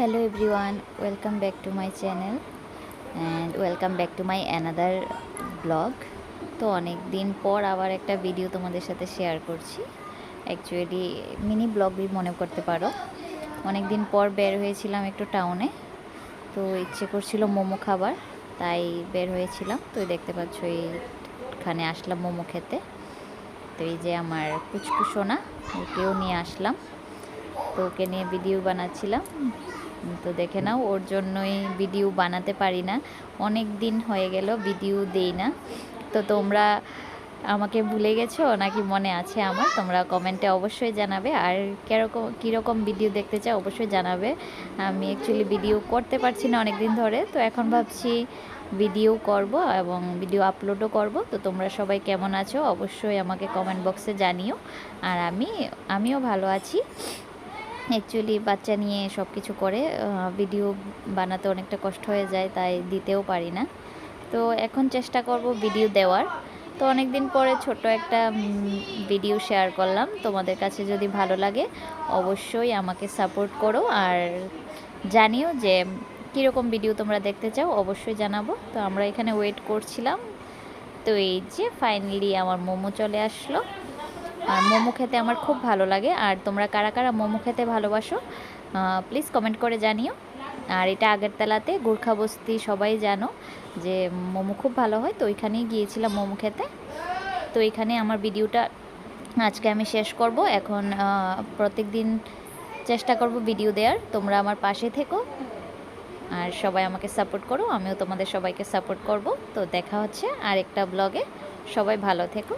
hello everyone welcome back to my channel and welcome back to my another blog তো অনেক দিন পর আবার একটা ভিডিও তোমাদের সাথে শেয়ার করছি। অ্যাকচুয়ালি মিনি ব্লগই মনে করতে পারো। অনেক দিন পর বের হয়েছিলাম একটু টাউনে তো ইচ্ছে করছিল মোমো খাবার, তাই বের হয়েছিলাম। তো দেখতে পাচ্ছ, এইখানে আসলাম মোমো খেতে। তো এই যে আমার কুচকুসোনা ওকেও নিয়ে আসলাম। তো ওকে নিয়ে ভিডিও বানাচ্ছিলাম। তো দেখে নাও, ওর জন্যই ভিডিও বানাতে পারি না। অনেক দিন হয়ে গেল ভিডিও দেই না। তো তোমরা আমাকে ভুলে গেছো নাকি মনে আছে আমার, তোমরা কমেন্টে অবশ্যই জানাবে। আর কীরকম কীরকম ভিডিও দেখতে চাও অবশ্যই জানাবে। আমি অ্যাকচুয়ালি ভিডিও করতে পারছি না অনেক দিন ধরে, তো এখন ভাবছি ভিডিও করব এবং ভিডিও আপলোডও করব। তো তোমরা সবাই কেমন আছো অবশ্যই আমাকে কমেন্ট বক্সে জানিও। আর আমি, আমিও ভালো আছি। অ্যাকচুয়ালি বাচ্চা নিয়ে সব কিছু করে ভিডিও বানাতে অনেকটা কষ্ট হয়ে যায়, তাই দিতেও পারি না। তো এখন চেষ্টা করব ভিডিও দেওয়ার। তো অনেক দিন পরে ছোট একটা ভিডিও শেয়ার করলাম। তোমাদের কাছে যদি ভালো লাগে, অবশ্যই আমাকে সাপোর্ট করো। আর জানিও যে, কীরকম ভিডিও তোমরা দেখতে চাও, অবশ্যই জানাব। তো আমরা এখানে ওয়েট করছিলাম। তো এই যে ফাইনালি আমার মোমো চলে আসলো। আর মোমো খেতে আমার খুব ভালো লাগে। আর তোমরা কারা কারা মোমো খেতে ভালোবাসো প্লিজ কমেন্ট করে জানিও। আর এটা আগরতলাতে গোর্খা বস্তি সবাই জানো যে মোমো খুব ভালো হয়, তো ওইখানেই গিয়েছিলাম মোমো খেতে। তো এখানে আমার ভিডিওটা আজকে আমি শেষ করব। এখন প্রত্যেক দিন চেষ্টা করব ভিডিও দেওয়ার তোমরা আমার পাশে থেকো। আর সবাই আমাকে সাপোর্ট করো, আমিও তোমাদের সবাইকে সাপোর্ট করব। তো দেখা হচ্ছে আর একটা ব্লগে সবাই ভালো থেকো।